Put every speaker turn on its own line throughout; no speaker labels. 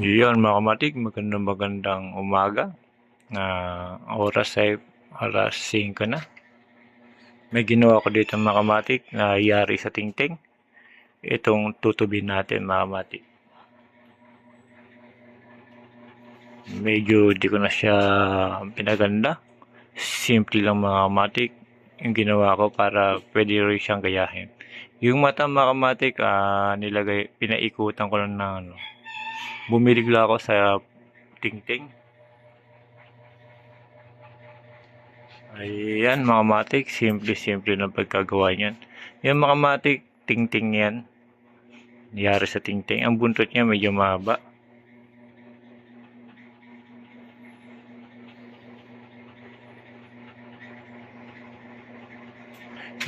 Yun mga kamatik, magandang magandang umaga. Na oras ay alas 5 na. May ginawa ko dito mga kamatik na yari sa tingting. Itong tutubin natin mga kamatik. Medyo di ko na siya pinaganda. Simple lang mga kamatik yung ginawa ko para pwede rin siyang gayahin. Yung mata mga kamatik, ah, nilagay, pinaikutan ko lang ng ano, bumili ako sa tingting. Ayan mga matik, simple-simple na pagkagawa niyan. Yan mga matik, tingting yan. Niyari sa tingting. Ang buntot niya medyo mahaba.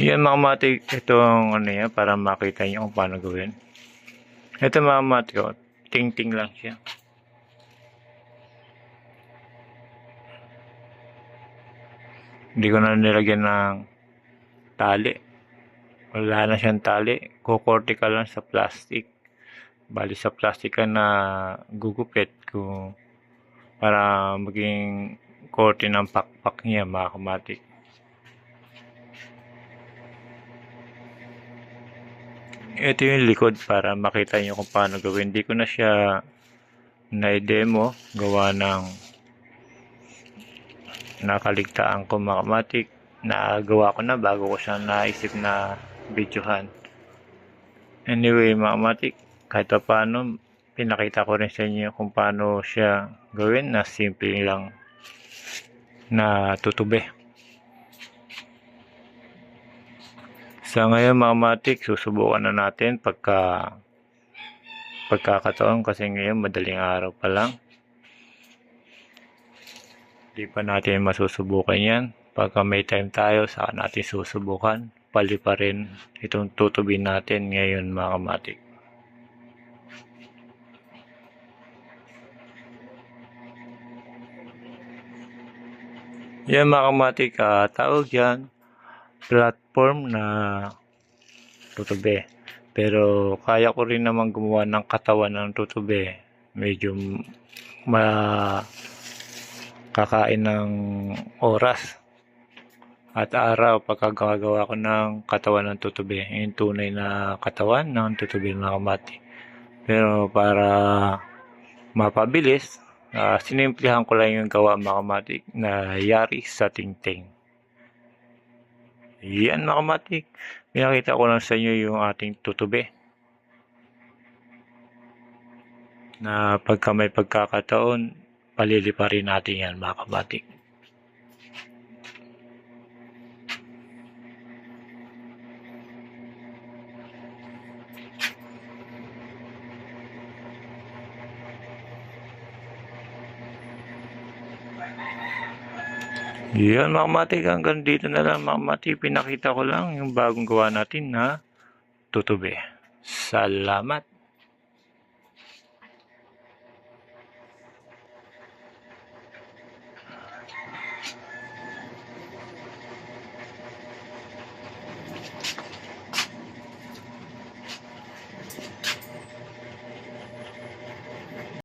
Yan mga matik, itong ano yan, para makita niyo kung paano gawin. Ito mga matik, oh, tingting lang siya. Hindi ko na nilagyan ng tali. Wala na siyang tali. Kukorte ka lang sa plastic. Bali sa plastic ka na gugupit kung para maging korte ng pakpak niya mga kamatik. Ito yung likod para makita nyo kung paano gawin. Hindi ko na siya na-demo. Gawa ng nakaligtaan ko makamatik nagawa ko na bago ko siya naisip na videohan. Anyway makamatik kahit pa paano pinakita ko rin sa inyo kung paano siya gawin na simple lang na tutube sa ngayon makamatik susubukan na natin pagka pagkakataon kasi ngayon madaling araw pa lang Di pa natin masusubukan yan. Pagka may time tayo, saka natin susubukan. Pali pa rin itong tutubin natin ngayon mga kamatik. Yan mga kamatik, ah, tawag yan platform na tutube. Pero kaya ko rin naman gumawa ng katawan ng tutube. Medyo ma kakain ng oras at araw pagkagagawa ko ng katawan ng tutubi. Yung tunay na katawan ng tutubi ng kamati. Pero para mapabilis, uh, sinimplihan ko lang yung gawa mga kamati na yari sa tingting. Yan mga kamati. Pinakita ko lang sa inyo yung ating tutubi. Na pagka may pagkakataon, palilipa rin natin yan mga kabatik. Yan mga matik, hanggang dito na lang mga matik. Pinakita ko lang yung bagong gawa natin na tutube. Salamat.